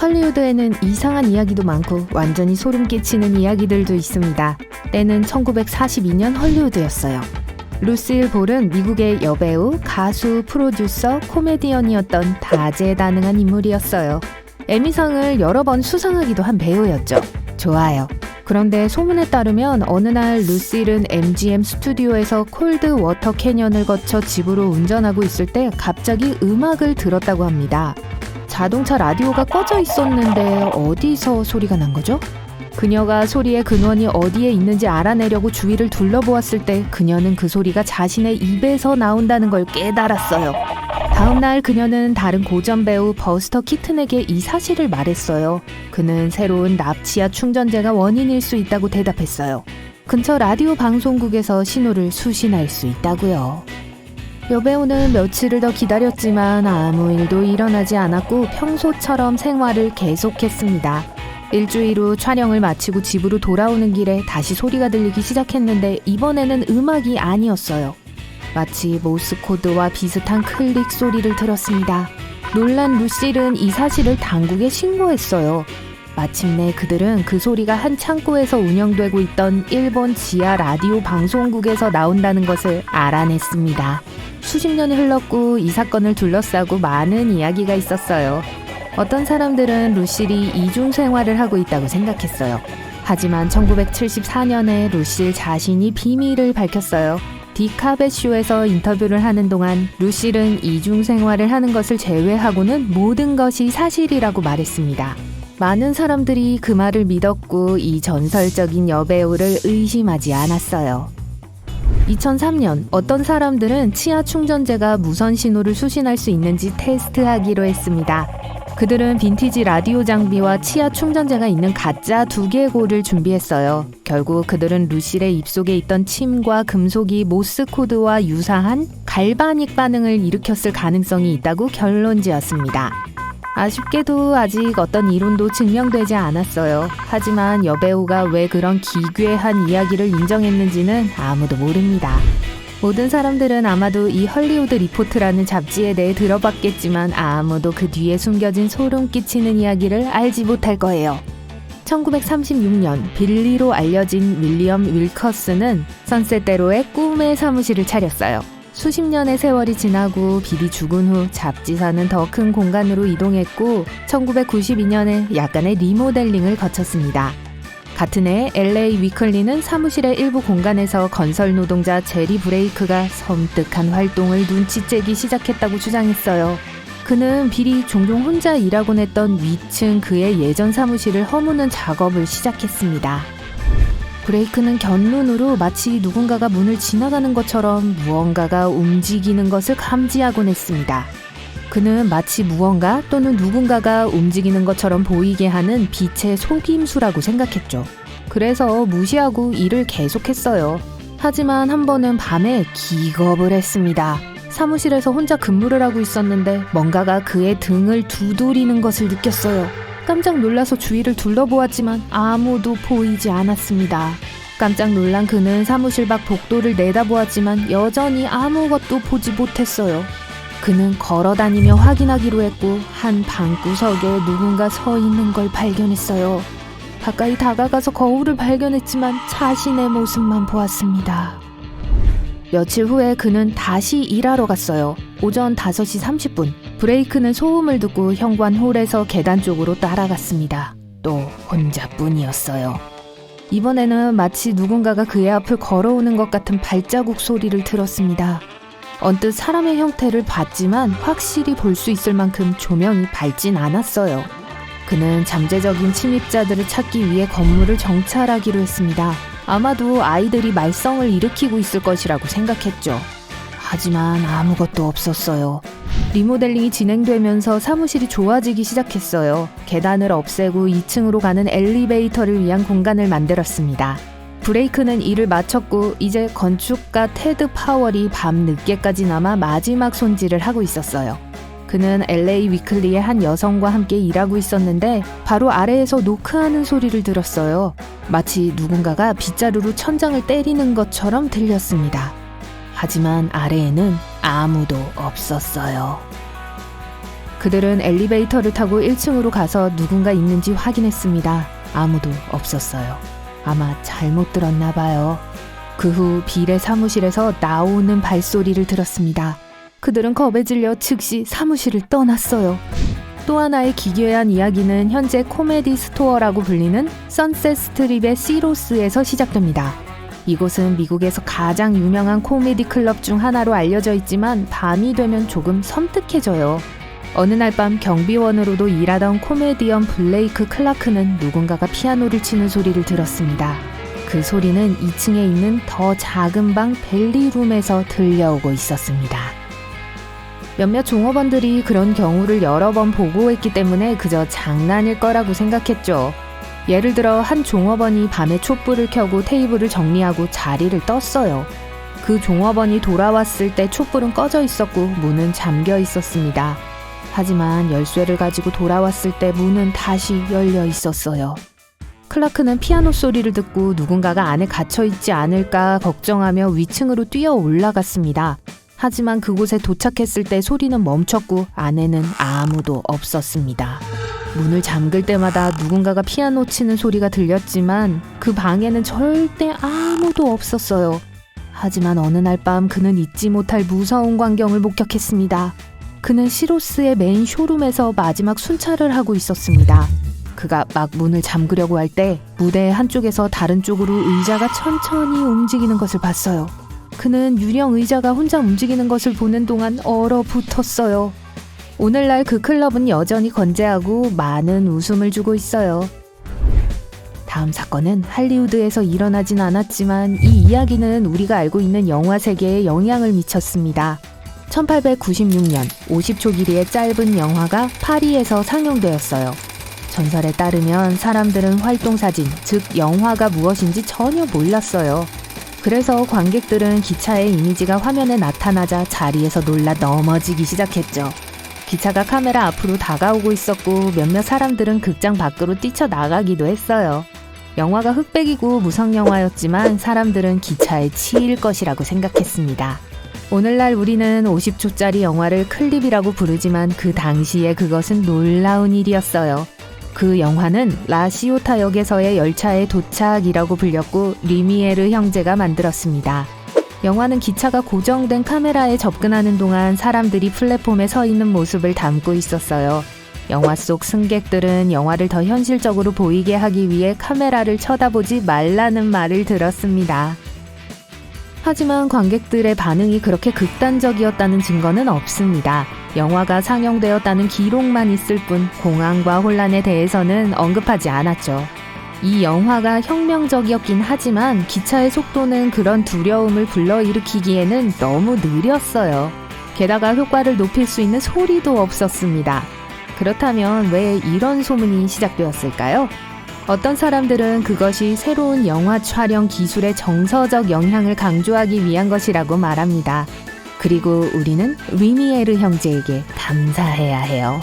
헐리우드에는 이상한 이야기도 많고 완전히 소름 끼치는 이야기들도 있습니다. 때는 1942년 헐리우드였어요. 루실 볼은 미국의 여배우, 가수, 프로듀서, 코미디언이었던 다재다능한 인물이었어요. 에미상을 여러 번 수상하기도 한 배우였죠. 좋아요. 그런데 소문에 따르면 어느 날 루실은 MGM 스튜디오에서 콜드 워터 캐년을 거쳐 집으로 운전하고 있을 때 갑자기 음악을 들었다고 합니다. 자동차 라디오가 꺼져 있었는데 어디서 소리가 난 거죠? 그녀가 소리의 근원이 어디에 있는지 알아내려고 주위를 둘러보았을 때 그녀는 그 소리가 자신의 입에서 나온다는 걸 깨달았어요. 다음날 그녀는 다른 고전 배우 버스터 키튼에게 이 사실을 말했어요. 그는 새로운 납치아 충전재가 원인일 수 있다고 대답했어요. 근처 라디오 방송국에서 신호를 수신할 수 있다고요. 여배우는 며칠을 더 기다렸지만 아무 일도 일어나지 않았고 평소처럼 생활을 계속했습니다. 일주일 후 촬영을 마치고 집으로 돌아오는 길에 다시 소리가 들리기 시작했는데 이번에는 음악이 아니었어요. 마치 모스 코드와 비슷한 클릭 소리를 들었습니다. 놀란 루실은 이 사실을 당국에 신고했어요. 마침내 그들은 그 소리가 한 창고에서 운영되고 있던 일본 지하 라디오 방송국에서 나온다는 것을 알아냈습니다. 수십 년이 흘렀고 이 사건을 둘러싸고 많은 이야기가 있었어요. 어떤 사람들은 루실이 이중 생활을 하고 있다고 생각했어요. 하지만 1974년에 루실 자신이 비밀을 밝혔어요. 디카베 쇼에서 인터뷰를 하는 동안 루실은 이중 생활을 하는 것을 제외하고는 모든 것이 사실이라고 말했습니다. 많은 사람들이 그 말을 믿었고 이 전설적인 여배우를 의심하지 않았어요. 2003년 어떤 사람들은 치아 충전재가 무선 신호를 수신할 수 있는지 테스트하기로 했습니다. 그들은 빈티지 라디오 장비와 치아 충전재가 있는 가짜 두개골을 준비했어요. 결국 그들은 루실의 입속에 있던 침과 금속이 모스 코드와 유사한 갈바닉 반응을 일으켰을 가능성이 있다고 결론 지었습니다. 아쉽게도 아직 어떤 이론도 증명되지 않았어요. 하지만 여배우가 왜 그런 기괴한 이야기를 인정했는지는 아무도 모릅니다. 모든 사람들은 아마도 이 헐리우드 리포트라는 잡지에 대해 들어봤겠지만 아무도 그 뒤에 숨겨진 소름 끼치는 이야기를 알지 못할 거예요. 1936년 빌리로 알려진 윌리엄 윌커스는 선셋대로의 꿈의 사무실을 차렸어요. 수십 년의 세월이 지나고 빌이 죽은 후 잡지사는 더 큰 공간으로 이동했고 1992년에 약간의 리모델링을 거쳤습니다. 같은 해 LA 위클리는 사무실의 일부 공간에서 건설 노동자 제리 브레이크가 섬뜩한 활동을 눈치채기 시작했다고 주장했어요. 그는 빌이 종종 혼자 일하곤 했던 위층 그의 예전 사무실을 허무는 작업을 시작했습니다. 브레이크는 견눈으로 마치 누군가가 문을 지나가는 것처럼 무언가가 움직이는 것을 감지하곤 했습니다. 그는 마치 무언가 또는 누군가가 움직이는 것처럼 보이게 하는 빛의 속임수라고 생각했죠. 그래서 무시하고 일을 계속했어요. 하지만 한 번은 밤에 기겁을 했습니다. 사무실에서 혼자 근무를 하고 있었는데 뭔가가 그의 등을 두드리는 것을 느꼈어요. 깜짝 놀라서 주위를 둘러보았지만 아무도 보이지 않았습니다. 깜짝 놀란 그는 사무실 밖 복도를 내다보았지만 여전히 아무것도 보지 못했어요. 그는 걸어 다니며 확인하기로 했고 한 방구석에 누군가 서 있는 걸 발견했어요. 가까이 다가가서 거울을 발견했지만 자신의 모습만 보았습니다. 며칠 후에 그는 다시 일하러 갔어요. 오전 5시 30분. 브레이크는 소음을 듣고 현관 홀에서 계단 쪽으로 따라갔습니다. 또 혼자뿐이었어요. 이번에는 마치 누군가가 그의 앞을 걸어오는 것 같은 발자국 소리를 들었습니다. 언뜻 사람의 형태를 봤지만 확실히 볼 수 있을 만큼 조명이 밝진 않았어요. 그는 잠재적인 침입자들을 찾기 위해 건물을 정찰하기로 했습니다. 아마도 아이들이 말썽을 일으키고 있을 것이라고 생각했죠. 하지만 아무것도 없었어요. 리모델링이 진행되면서 사무실이 좋아지기 시작했어요. 계단을 없애고 2층으로 가는 엘리베이터를 위한 공간을 만들었습니다. 브레이크는 일을 마쳤고 이제 건축가 테드 파월이 밤 늦게까지 남아 마지막 손질을 하고 있었어요. 그는 LA 위클리의 한 여성과 함께 일하고 있었는데 바로 아래에서 노크하는 소리를 들었어요. 마치 누군가가 빗자루로 천장을 때리는 것처럼 들렸습니다. 하지만 아래에는 아무도 없었어요. 그들은 엘리베이터를 타고 1층으로 가서 누군가 있는지 확인했습니다. 아무도 없었어요. 아마 잘못 들었나 봐요. 그후 빌의 사무실에서 나오는 발소리를 들었습니다. 그들은 겁에 질려 즉시 사무실을 떠났어요. 또 하나의 기괴한 이야기는 현재 코미디 스토어라고 불리는 선셋 스트립의 시로스에서 시작됩니다. 이곳은 미국에서 가장 유명한 코미디 클럽 중 하나로 알려져 있지만 밤이 되면 조금 섬뜩해져요. 어느 날 밤 경비원으로도 일하던 코미디언 블레이크 클라크는 누군가가 피아노를 치는 소리를 들었습니다. 그 소리는 2층에 있는 더 작은 방 벨리룸에서 들려오고 있었습니다. 몇몇 종업원들이 그런 경우를 여러 번 보고했기 때문에 그저 장난일 거라고 생각했죠. 예를 들어 한 종업원이 밤에 촛불을 켜고 테이블을 정리하고 자리를 떴어요. 그 종업원이 돌아왔을 때 촛불은 꺼져 있었고 문은 잠겨 있었습니다. 하지만 열쇠를 가지고 돌아왔을 때 문은 다시 열려 있었어요. 클라크는 피아노 소리를 듣고 누군가가 안에 갇혀 있지 않을까 걱정하며 위층으로 뛰어 올라갔습니다. 하지만 그곳에 도착했을 때 소리는 멈췄고 안에는 아무도 없었습니다. 문을 잠글 때마다 누군가가 피아노 치는 소리가 들렸지만 그 방에는 절대 아무도 없었어요. 하지만 어느 날 밤 그는 잊지 못할 무서운 광경을 목격했습니다. 그는 시로스의 메인 쇼룸에서 마지막 순찰을 하고 있었습니다. 그가 막 문을 잠그려고 할 때 무대 한쪽에서 다른 쪽으로 의자가 천천히 움직이는 것을 봤어요. 그는 유령 의자가 혼자 움직이는 것을 보는 동안 얼어붙었어요. 오늘날 그 클럽은 여전히 건재하고 많은 웃음을 주고 있어요. 다음 사건은 할리우드에서 일어나진 않았지만 이 이야기는 우리가 알고 있는 영화 세계에 영향을 미쳤습니다. 1896년 50초 길이의 짧은 영화가 파리에서 상영되었어요. 전설에 따르면 사람들은 활동사진, 즉 영화가 무엇인지 전혀 몰랐어요. 그래서 관객들은 기차의 이미지가 화면에 나타나자 자리에서 놀라 넘어지기 시작했죠. 기차가 카메라 앞으로 다가오고 있었고 몇몇 사람들은 극장 밖으로 뛰쳐나가기도 했어요. 영화가 흑백이고 무성 영화였지만 사람들은 기차에 치일 것이라고 생각했습니다. 오늘날 우리는 50초짜리 영화를 클립이라고 부르지만 그 당시에 그것은 놀라운 일이었어요. 그 영화는 라시오타 역에서의 열차의 도착이라고 불렸고 리미에르 형제가 만들었습니다. 영화는 기차가 고정된 카메라에 접근하는 동안 사람들이 플랫폼에 서 있는 모습을 담고 있었어요. 영화 속 승객들은 영화를 더 현실적으로 보이게 하기 위해 카메라를 쳐다보지 말라는 말을 들었습니다. 하지만 관객들의 반응이 그렇게 극단적이었다는 증거는 없습니다. 영화가 상영되었다는 기록만 있을 뿐 공황과 혼란에 대해서는 언급하지 않았죠. 이 영화가 혁명적이었긴 하지만 기차의 속도는 그런 두려움을 불러일으키기에는 너무 느렸어요. 게다가 효과를 높일 수 있는 소리도 없었습니다. 그렇다면 왜 이런 소문이 시작되었을까요? 어떤 사람들은 그것이 새로운 영화 촬영 기술의 정서적 영향을 강조하기 위한 것이라고 말합니다. 그리고 우리는 리미에르 형제에게 감사해야 해요.